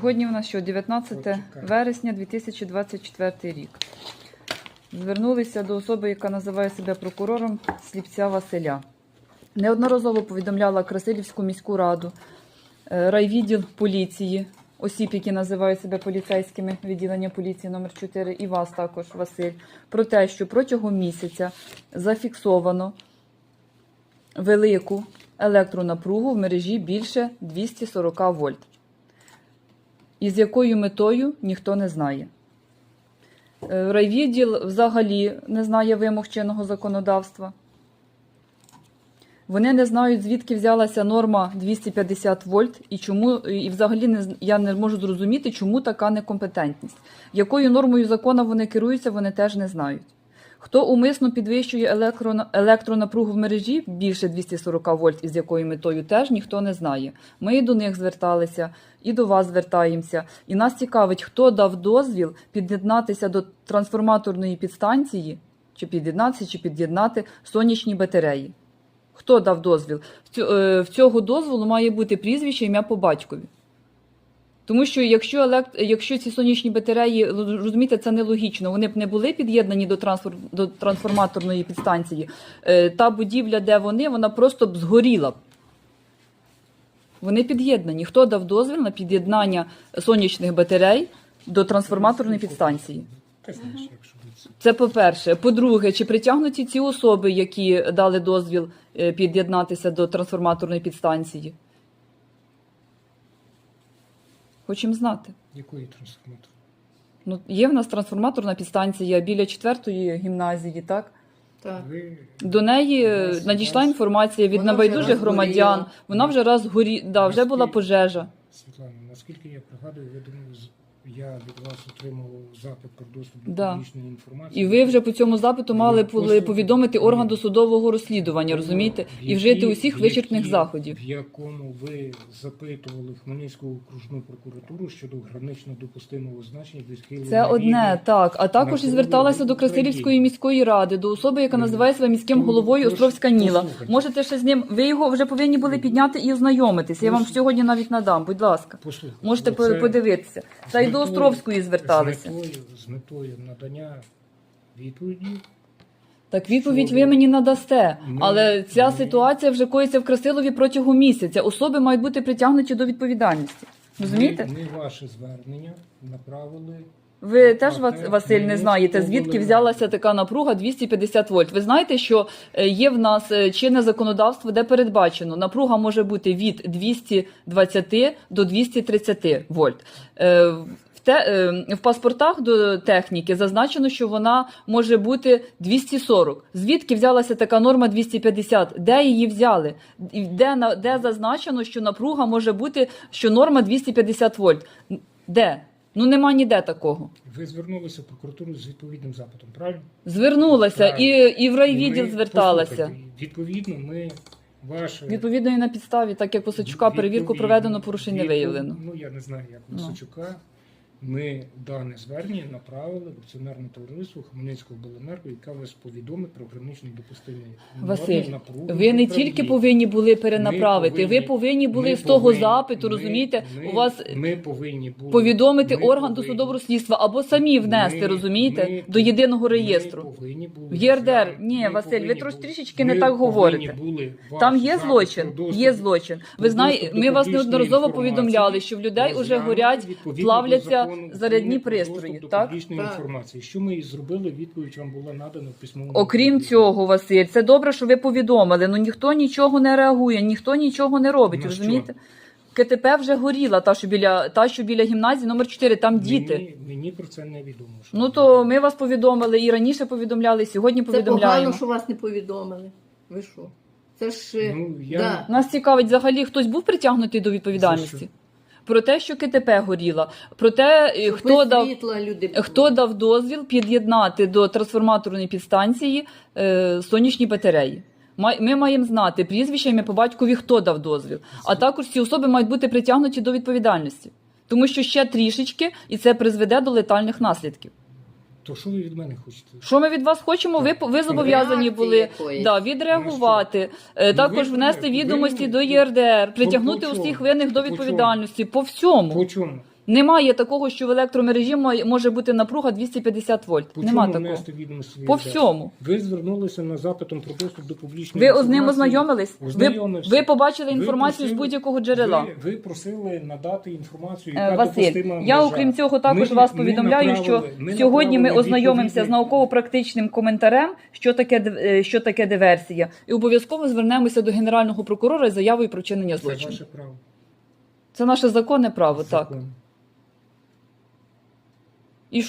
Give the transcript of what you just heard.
Сьогодні у нас що 19 вересня 2024 рік. Звернулися до особи, яка називає себе прокурором Сліпця Василя. Неодноразово повідомляла Красилівську міську раду, е, райвідділ поліції, осіб, які називають себе поліцейськими відділення поліції номер 4 і вас також, Василь, про те, що протягом місяця зафіксовано велику електронапругу в мережі більше 240 вольт. І з якою метою ніхто не знає. Е, Райвідділ взагалі не знає вимог чинного законодавства. Вони не знають, звідки взялася норма 250 вольт, і чому і взагалі не я не можу зрозуміти, чому така некомпетентність. Якою нормою закону вони керуються, вони теж не знають. Хто умисно підвищує електро- електронапругу в мережі більше 240 вольт, і з якою метою теж ніхто не знає. Ми і до них зверталися, і до вас звертаємося. І нас цікавить, хто дав дозвіл під'єднатися до трансформаторної підстанції, чи під'єднатися, чи під'єднати сонячні батареї. Хто дав дозвіл? В е, В цього дозволу має бути прізвище, ім'я по батькові. Тому що якщо, елект... якщо ці сонячні батареї, розумієте, це нелогічно, вони б не були під'єднані до, трансфор... до трансформаторної підстанції, е, та будівля, де вони, вона просто б згоріла. Вони під'єднані. Хто дав дозвіл на під'єднання сонячних батарей до трансформаторної підстанції? Це по-перше. По-друге, чи притягнуті ці особи, які дали дозвіл е, під'єднатися до трансформаторної підстанції? Хочемо знати. Якої трансформатор? Ну, є в нас трансформаторна підстанція біля четвертої гімназії, так? Так. Ви До неї е, надійшла раз. інформація від Вона вже небайдужих раз громадян. горіла. Вона вже раз горі... да, вже була Наскільки- пожежа. Світлана, наскільки я пригадую, ви думаю, з- я від вас отримав запит про доступ до Да. публічної інформації. І ви вже по цьому запиту мали Ні, повідомити орган досудового розслідування, розумієте? І вжити усіх вичерпних заходів. В якому ви запитували Хмельницьку окружну прокуратуру щодо гранично допустимого значення відхилення Це одне, рівня так. А також і зверталася до Красилівської міської ради, до особи, яка Ну, називає себе міським то- головою Островська Ніла. послухайте. Можете ще з ним. Ви його вже повинні були підняти і ознайомитися. Я вам Послухайте. сьогодні навіть надам. Будь ласка, Можете можете по- подивитися. Та й до Островської зверталися. З метою, з метою надання відповіді Так відповідь ви ви? мені надасте. Але ця ситуація вже коїться в Красилові протягом місяця. Особи мають бути притягнуті до відповідальності. Розумієте? Ми, ми ваше звернення направили. Ви теж А, Василь не знаєте, звідки взялася така напруга 250 вольт. Ви знаєте, що е, є в нас е, чинне законодавство, де передбачено напруга може бути від 220 до 230 вольт. Е, В, те, е, в паспортах до техніки зазначено, що вона може бути 240. Звідки взялася така норма 250? Де її взяли? І Де, на- де зазначено, що напруга може бути, що норма 250 вольт? Де? Ну нема ніде такого. Ви звернулися в прокуратуру з відповідним запитом, правильно? Звернулася і, Правильно. і в райвідділ Ми- зверталася. послухайте, Відповідно, ми ваше Відповідно, і на підставі, так як Височука перевірку відповідно- проведено, порушень не відпов- виявлено. Ну я не знаю, як Ну. Височука. Ми дане звернення направили в акціонерне товариство Хмельницького обленерго, яка вас повідомить про граничний допустимий Василь, напруги. Ви не тільки повинні були перенаправити, Ми ви повинні були з того повинні- запиту, ми- розумієте, ми- у вас ми повинні були повідомити ми орган повинні- досудового розслідства або самі внести, ми- розумієте, ми- до єдиного ми реєстру. повинні були В ЄРДР. Ні, ми Василь, ви повинні трішечки не так повинні говорите. були Там є злочин, є злочин. Ви знаєте, ми вас неодноразово повідомляли, що в людей уже горять, плавляться закону зарядні пристрої, до так? публічної Так. інформації. Що ми і зробили, відповідь вам була надана в письмовому. Окрім вигляді. цього, Василь, це добре, що ви повідомили. Ну ніхто нічого не реагує, ніхто нічого не робить. На що? розумієте? КТП вже горіла, та що біля та, що біля гімназії номер 4 там діти. Мені, мені про це не відомо. що Ну то ми вас повідомили і раніше повідомляли, і сьогодні Це повідомляємо. погано, що вас не повідомили. Ви що? Це ж Ну, я- да. Нас цікавить, взагалі хтось був притягнутий до відповідальності. Про те, що КТП горіла, про те, е, Щоб хто дав світла люди хто дав дозвіл під'єднати до трансформаторної підстанції е, сонячні батареї. Ми маємо знати прізвище, ім'я по батькові, хто дав дозвіл. А також ці особи мають бути притягнуті до відповідальності. Тому що ще трішечки, і це призведе до летальних наслідків. То що ви від мене хочете? Що ми від вас хочемо? Ви, ви зобов'язані Реакції були да, відреагувати, е, Ну, також ви- внести ви- відомості ви- до ЄРДР, притягнути по чому? усіх винних до По чому? відповідальності по всьому. По чому? Немає такого, що в електромережі може бути напруга 250 вольт. По Нема чому такого. внести відомості? По всьому. Ви звернулися на запитом про доступ до публічної Ви з інформації. ним ознайомились? Ви, Ознайомився. ви побачили Ви інформацію з просили- будь-якого джерела. Ви, ви просили надати інформацію, Е, яка Василь, допустима я межа. окрім цього також Ми- вас ми повідомляю, що направили- ми сьогодні ми направили ознайомимося з науково-практичним коментарем, що таке див- е, що таке диверсія, і обов'язково звернемося до генерального прокурора з заявою про вчинення Це злочину. ваше право. Це наше законне право, так. Закон.